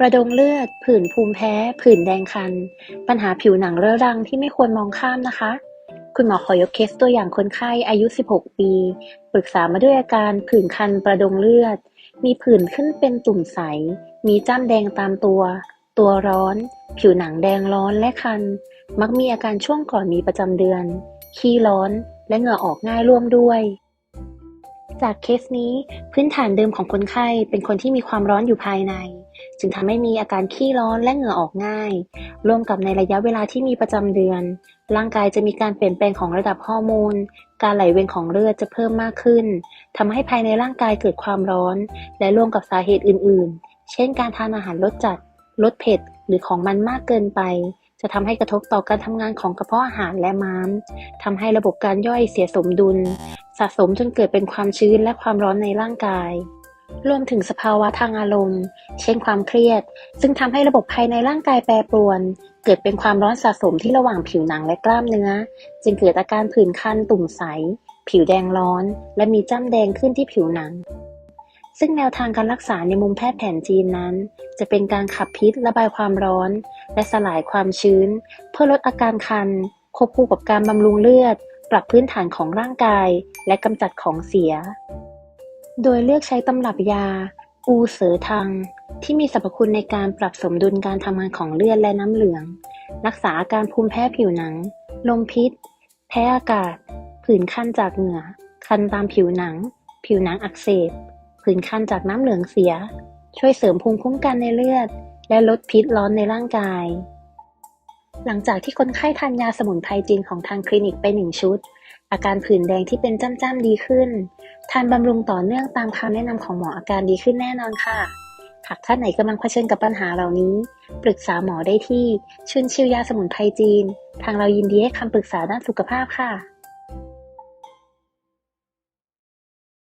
ประดงเลือด ผื่นภูมิแพ้ ผื่นแดงคัน ปัญหาผิวหนังเรื้อรังที่ไม่ควรมองข้ามนะคะ คุณหมอขอยกเคสตัวอย่างคนไข้อายุ 16 ปี ปรึกษามาด้วยอาการผื่นคันประดงเลือด มีผื่นขึ้นเป็นตุ่มใส มีจ้ำแดงตามตัว ตัวร้อน ผิวหนังแดงร้อนและคัน มักมีอาการช่วงก่อนมีประจำเดือน ขี้ร้อน และเหงื่อออกง่ายร่วมด้วยจากเคสนี้พื้นฐานเดิมของคนไข้เป็นคนที่มีความร้อนอยู่ภายใน จึงทำให้มีอาการขี้ร้อนและเหงื่อออกง่าย รวมกับในระยะเวลาที่มีประจำเดือน ร่างกายจะมีการเปลี่ยนแปลงของระดับฮอร์โมน การไหลเวียนของเลือดจะเพิ่มมากขึ้นทำให้ภายในร่างกายเกิดความร้อน และร่วมกับสาเหตุอื่น ๆ เช่น การทานอาหารรสจัด รสเผ็ด หรือของมันมากเกินไป จะทำให้กระทบต่อการทำงานของกระเพาะอาหารและม้ามทำให้ระบบการย่อยเสียสมดุล สะสมจนเกิดเป็นความชื้นและความร้อนในร่างกาย รวมถึงสภาวะทางอารมณ์ เช่นความเครียด ซึ่งทำให้ระบบภายในร่างกายแปรปรวน เกิดเป็นความร้อนสะสมที่ระหว่างผิวหนังและกล้ามเนื้อ จึงเกิดอาการผื่นคันตุ่มใส ผิวแดงร้อน และมีจ้ำแดงขึ้นที่ผิวหนัง ซึ่งแนวทางการรักษาในมุมแพทย์แผนจีนนั้น จะเป็นการขับพิษระบายความร้อน และสลายความชื้น เพื่อลดอาการคัน ควบคู่กับการบำรุงเลือด ปรับพื้นฐานของร่างกาย และกำจัดของเสีย โดยเลือกใช้ตำรับยา อูเสอทัง ที่มีสรรพคุณในการปรับสมดุลการทำงานของเลือดและน้ำเหลือง รักษาอาการภูมิแพ้ผิวหนัง ลมพิษ แพ้อากาศ ผื่นคันจากเหงื่อ คันตามผิวหนัง ผิวหนังอักเสบ ผื่นคันจากน้ำเหลืองเสีย ช่วยเสริมภูมิคุ้มกันในเลือด และลดพิษร้อนในร่างกาย หลังจากที่คนไข้ทานยาสมุนไพรจีนของทางคลินิกไปหนึ่งชุดอาการผื่นแดงที่เป็นจ้ำๆดีขึ้น ทานบำรุงต่อเนื่องตามคำแนะนำของหมออาการดีขึ้นแน่นอนค่ะ หากท่านไหนกำลังเผชิญกับปัญหาเหล่านี้ ปรึกษาหมอได้ที่ชุนชิวยาสมุนไพรจีน ทางเรายินดีให้คำปรึกษาด้านสุขภาพค่ะ